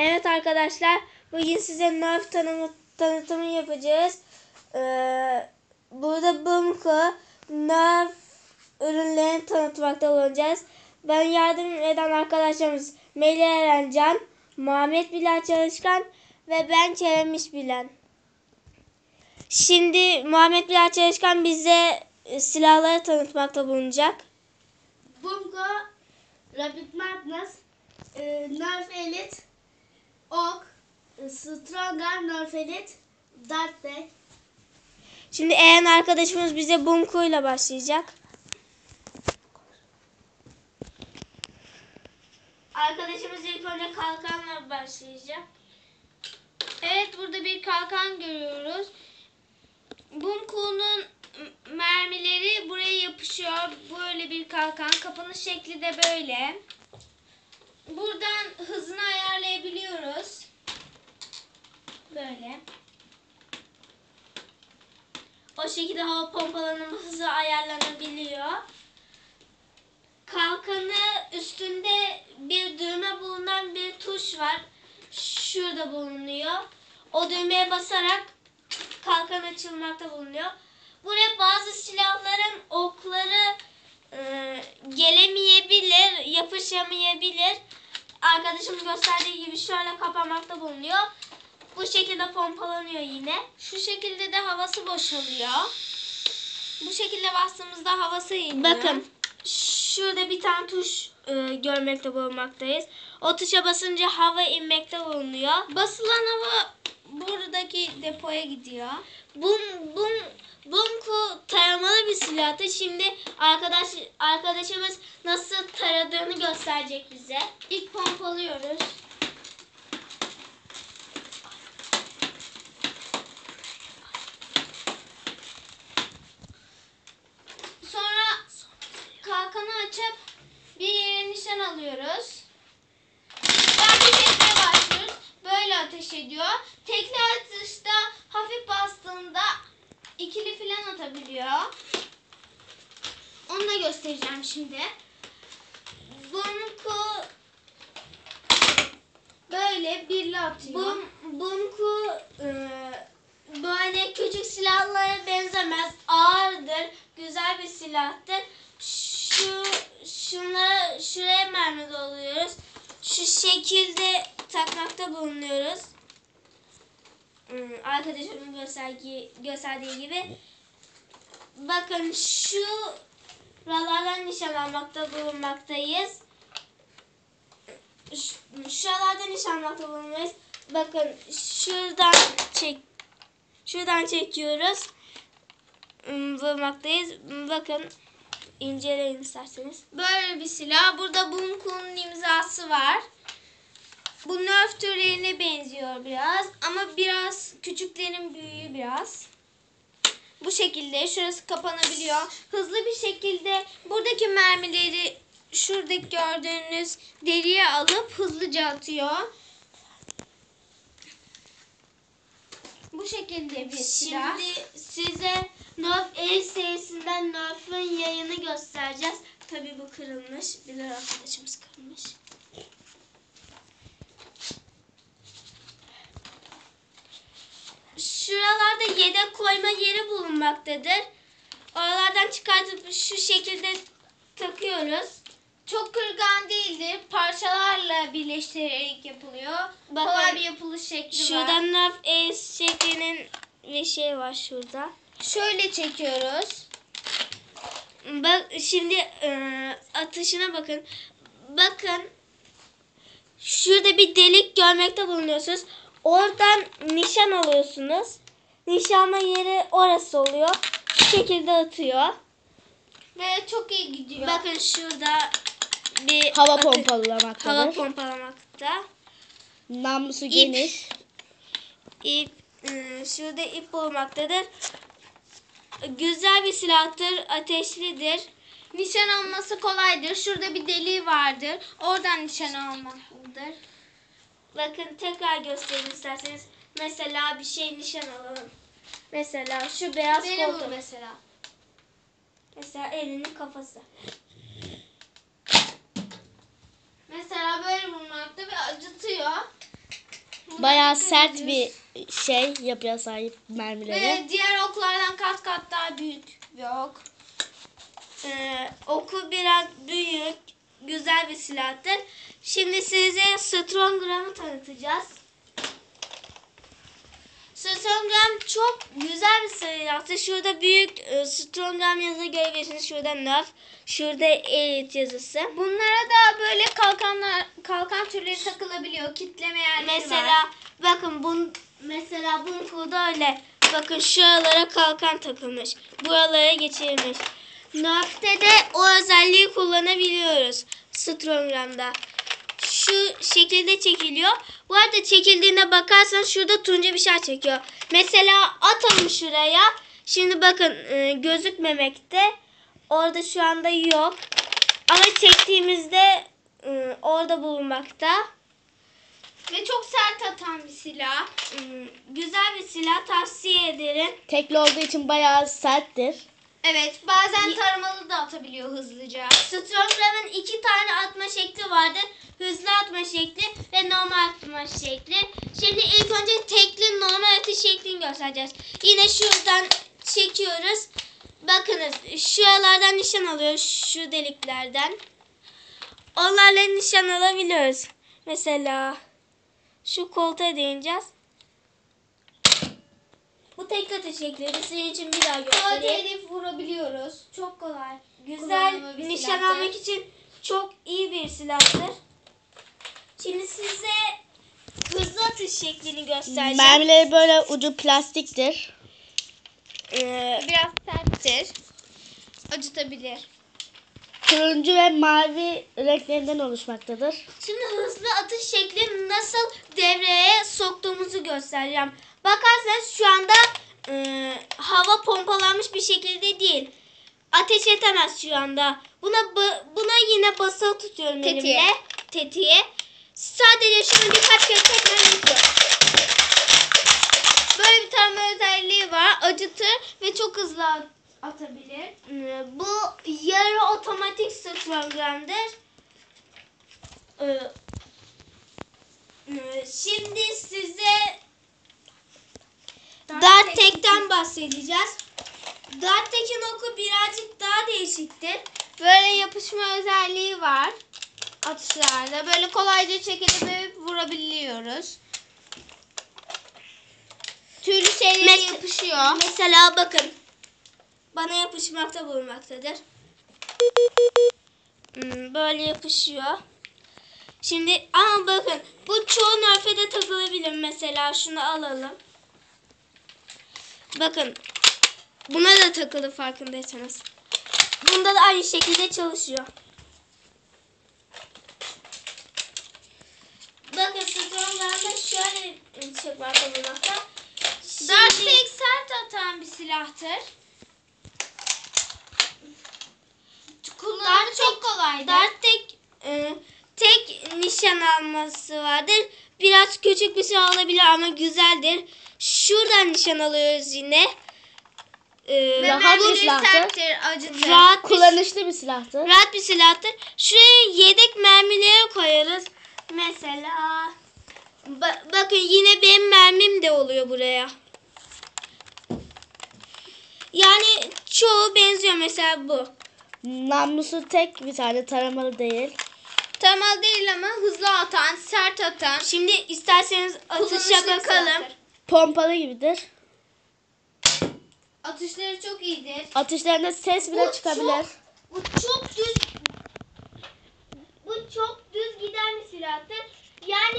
Evet arkadaşlar bugün size Nerf tanımı, tanıtımı yapacağız. Ee, burada Bumku Nerf ürünlerini tanıtmakta bulunacağız. Ben yardım eden arkadaşlarımız Melih Erencan, Muhammed Bilal Çalışkan ve ben Keremiş Bilen. Şimdi Muhammed Bilal Çalışkan bize e, silahları tanıtmakta bulunacak. Bumgo, Rapid Madness, e, Nerf Elite, Ok, Elite, Dark Deck. Şimdi Eren arkadaşımız bize Bumku ile başlayacak. Arkadaşımız ilk önce kalkanla başlayacak. Evet burada bir kalkan görüyoruz. Bumku'nun m- mermileri buraya yapışıyor. Böyle bir kalkan. Kapanış şekli de böyle. Buradan hızını ayarlayabiliyoruz. Böyle. O şekilde hava pompalarının ayarlanabiliyor. Kalkanı üstünde bir düğme bulunan bir tuş var. Şurada bulunuyor. O düğmeye basarak kalkan açılmakta bulunuyor. Buraya bazı silahların okları e, gelemeyebilir, yapışamayabilir. Arkadaşım gösterdiği gibi şöyle kapamakta bulunuyor. Bu şekilde pompalanıyor yine. Şu şekilde de havası boşalıyor. Bu şekilde bastığımızda havası iniyor. Bakın şurada bir tane tuş e, görmekte bulunmaktayız. O tuşa basınca hava inmekte bulunuyor. basılan hava buradaki depoya gidiyor. Bum bum Bumku taramalı bir silahtı. Şimdi arkadaş arkadaşımız nasıl taradığını gösterecek bize. İlk pompalıyoruz. Sonra kalkanı açıp bir yere nişan alıyoruz. Ben bir tekne başlıyoruz. Böyle ateş ediyor. Tekne atışta hafif bastığında ikili atabiliyor. Onu da göstereceğim şimdi. Bumku böyle birli atıyor. Bum Bumku e, böyle küçük silahlara benzemez. Ağırdır. Güzel bir silahtır. Şu şunlara şuraya mermi doluyoruz. Şu şekilde takmakta bulunuyoruz. Hmm, Arkadaşımın gösterdiği, gösterdiği gibi. Bakın şu buralardan nişan almakta bulunmaktayız. Şuralardan nişan almakta bulunuyoruz. Bakın şuradan çek şuradan çekiyoruz. Hmm, Vurmaktayız. Hmm, Bakın inceleyin isterseniz. Böyle bir silah. Burada Bumku'nun imzası var. Bu Nerf türlerine benziyor biraz ama biraz küçüklerin büyüğü biraz. Bu şekilde şurası kapanabiliyor. Hızlı bir şekilde buradaki mermileri şuradaki gördüğünüz deriye alıp hızlıca atıyor. Bu şekilde bir silah. Şimdi size Nerf el serisinden Nerf'ün yayını göstereceğiz. Tabii bu kırılmış. Bilal arkadaşımız kırmış. Şuralarda yedek koyma yeri bulunmaktadır. Oralardan çıkartıp şu şekilde takıyoruz. Çok kırgan değildir. Parçalarla birleştirerek yapılıyor. Bakın, Kolay bir yapılış şekli var. Şuradan Nerf el şeklinin bir şey var şurada. Şöyle çekiyoruz. Bak şimdi e, atışına bakın. Bakın şurada bir delik görmekte bulunuyorsunuz. Oradan nişan alıyorsunuz. Nişanma yeri orası oluyor. Şu şekilde atıyor. Ve çok iyi gidiyor. Bakın şurada bir Hava atı- pompalamaktadır. hava pompalamakta. Namlusu geniş. İp e, şurada ip bulunmaktadır. Güzel bir silahtır, ateşlidir. Nişan alması kolaydır. Şurada bir deliği vardır. Oradan nişan almalıdır. Bakın tekrar göstereyim isterseniz. Mesela bir şey nişan alalım. Mesela şu beyaz Beni vur koltuk. mesela. Mesela elinin kafası. Mesela böyle vurmakta ve acıtıyor. buna Bayağı dikkat sert ediyoruz. bir şey yapıya sahip mermileri. Ve diğer oklardan kat kat daha büyük bir ok. Ee, oku biraz büyük, güzel bir silahtır. Şimdi size Strongram'ı tanıtacağız. Strongram çok güzel bir silahtır. Şurada büyük e, Strongram yazı görebilirsiniz. Şurada Nerf, şurada Elite yazısı. Bunlara da böyle kalkanlar, kalkan türleri takılabiliyor. Kitleme yerleri var. Mesela bakın bun mesela bunun kodu öyle. Bakın şuralara kalkan takılmış. Buralara geçirilmiş. Nerf'te de o özelliği kullanabiliyoruz. Strongram'da. Şu şekilde çekiliyor. Bu arada çekildiğine bakarsan şurada turuncu bir şey çekiyor. Mesela atalım şuraya. Şimdi bakın e, gözükmemekte. Orada şu anda yok. Ama çektiğimizde e, orada bulunmakta. Ve çok sert atan bir silah. Hmm, güzel bir silah tavsiye ederim. Tekli olduğu için bayağı serttir. Evet bazen taramalı da atabiliyor hızlıca. Strongram'ın iki tane atma şekli vardır. Hızlı atma şekli ve normal atma şekli. Şimdi ilk önce tekli normal atış şeklini göstereceğiz. Yine şuradan çekiyoruz. Bakınız şuralardan nişan alıyoruz. Şu deliklerden. Onlarla nişan alabiliyoruz. Mesela şu koltuğa değineceğiz. Bu tekli atış şekli. Sizin için bir daha göstereyim. hedef vurabiliyoruz. Çok kolay. Güzel bir nişan almak için çok iyi bir silahtır. Şimdi size hızlı atış şeklini göstereceğim. Mermileri böyle ucu plastiktir. Ee, Biraz serttir. Acıtabilir. Turuncu ve mavi renklerinden oluşmaktadır. şimdi hızlı atış şekli nasıl devreye soktuğumuzu göstereceğim. Bakarsanız şu anda e, hava pompalanmış bir şekilde değil. Ateş etemez şu anda. Buna buna yine basılı tutuyorum Tetiğe. elimle. Tetiğe. Sadece şunu birkaç kere tekrar yetiyor. Böyle bir tarama özelliği var. Acıtır ve çok hızlı at- atabilir. Bu yarı otomatik strongramdır. E, Şimdi size Dart Tek'ten bahsedeceğiz. Dart Tek'in oku birazcık daha değişiktir. Böyle yapışma özelliği var atışlarda. Böyle kolayca çekilip vurabiliyoruz. Tüylü şeylere Mes- yapışıyor. Mesela bakın. Bana yapışmakta bulunmaktadır. Hmm, Böyle yapışıyor. Şimdi ama bakın bu çoğu nerfede takılabilir. Mesela şunu alalım. Bakın buna da takılı farkındaysanız. Bunda da aynı şekilde çalışıyor. Bakın Strongman'da şöyle bir şey var bulunmakta. Dart tek sert atan bir silahtır. Kullanımı Dart çok kolaydır. Dart tek e, tek nişan alması vardır. Biraz küçük bir silah olabilir ama güzeldir. Şuradan nişan alıyoruz yine. E, Ve Rahat bir silahtır. rahat bir, Kullanışlı bir silahtır. rahat bir silahtır. Şuraya yedek mermileri koyarız. Mesela ba- bakın yine benim mermim de oluyor buraya. Yani çoğu benziyor mesela bu. Namlusu tek bir tane taramalı değil. Taramalı değil ama hızlı atan, sert atan. Şimdi isterseniz atışa bakalım. silahtır. Pompalı gibidir. Atışları çok iyidir. Atışlarında ses bile Bu çıkabilir. çok- Bu çok düz bu çok düz giden bir silahtır. Yani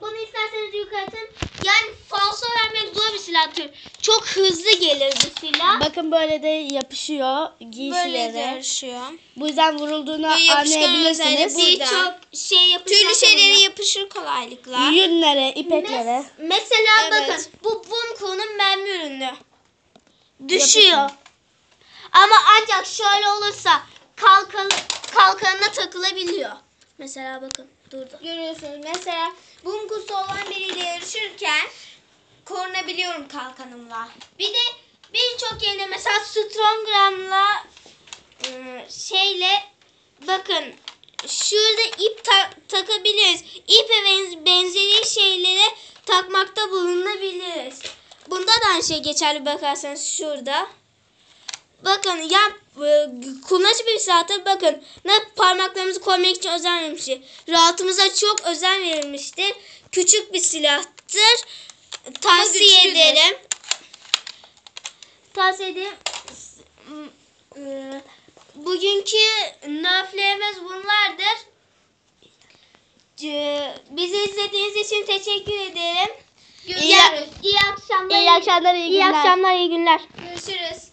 bunu isterseniz yukarıtın. Yani falso vermek zor bir silahtır. Çok hızlı gelir bu silah. Bakın böyle de yapışıyor Böyle giysilere. yarışıyor. Bu yüzden vurulduğunu Ve yapışkan anlayabilirsiniz. özelliği burada. Birçok şey yapışmak Tüylü şeylere yapışır kolaylıkla. Yünlere, ipeklere. Mes- mesela Evet. bakın bu Bumko'nun mermi ürünü. Düşüyor. Ama ancak şöyle olursa kalkan, kalkanına takılabiliyor. Mesela bakın durdu. Görüyorsunuz mesela bunun kutusu olan biriyle yarışırken korunabiliyorum kalkanımla. Bir de birçok yerine mesela Strongram'la ıı, şeyle bakın şurada ip ta takabiliriz. İp ve benzeri şeylere takmakta bulunabiliriz. Bunda da aynı şey geçerli bakarsanız şurada. Bakın ya e, kullanışlı bir silahtır. Bakın ne parmaklarımızı koymak için özen verilmişti. Rahatımıza çok özen verilmiştir. Küçük bir silahtır. Tavsiye ederim. Tavsiye ederim. E, Bugünkü nerflerimiz bunlardır. Bizi izlediğiniz için teşekkür ederim. Görüşürüz. İyi akşamlar. İyi akşamlar, iyi İyi günler. akşamlar, iyi günler. Görüşürüz.